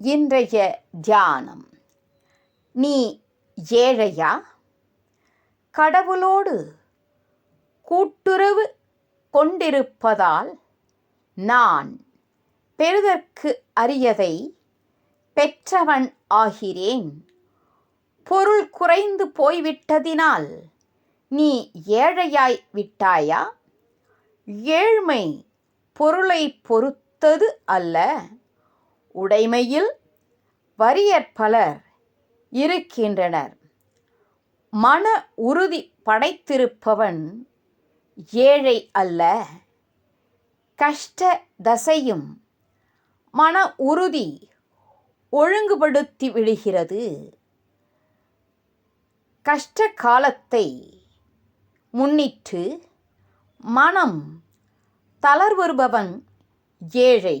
இன்றைய தியானம். நீ ஏழையா? கடவுளோடு கூட்டுறவு கொண்டிருப்பதால் நான் பெறுதற்கு அரியதை பெற்றவன் ஆகிறேன். பொருள் குறைந்து போய்விட்டதினால் நீ ஏழையாய் விட்டாயா? ஏழ்மை பொருளை பொறுத்தது அல்ல. உடைமையில் வறியற் பலர் இருக்கின்றனர். மன உறுதி படைத்திருப்பவன் ஏழை அல்ல கஷ்ட தசையும் மன உறுதி ஒழுங்குபடுத்தி விடுகிறது. கஷ்ட காலத்தை முன்னிட்டு மனம் தளர்வருபவன் ஏழை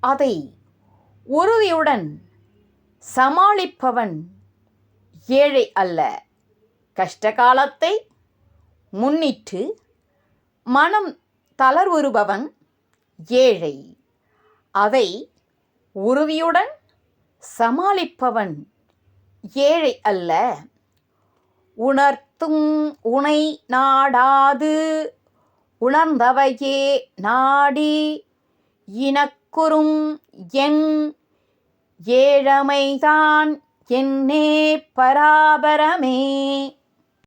அதை உறுதியுடன் சமாளிப்பவன் ஏழை அல்ல. கஷ்டகாலத்தை முன்னிட்டு மனம் தளர்வுறுபவன் ஏழை. அதை உறுதியுடன் சமாளிப்பவன் ஏழை அல்ல. உணர்த்தும் உனை நாடாது உணர்ந்தவையே நாடி இனக்குறும் என் ஏழமைதான் என்னே பராபரமே.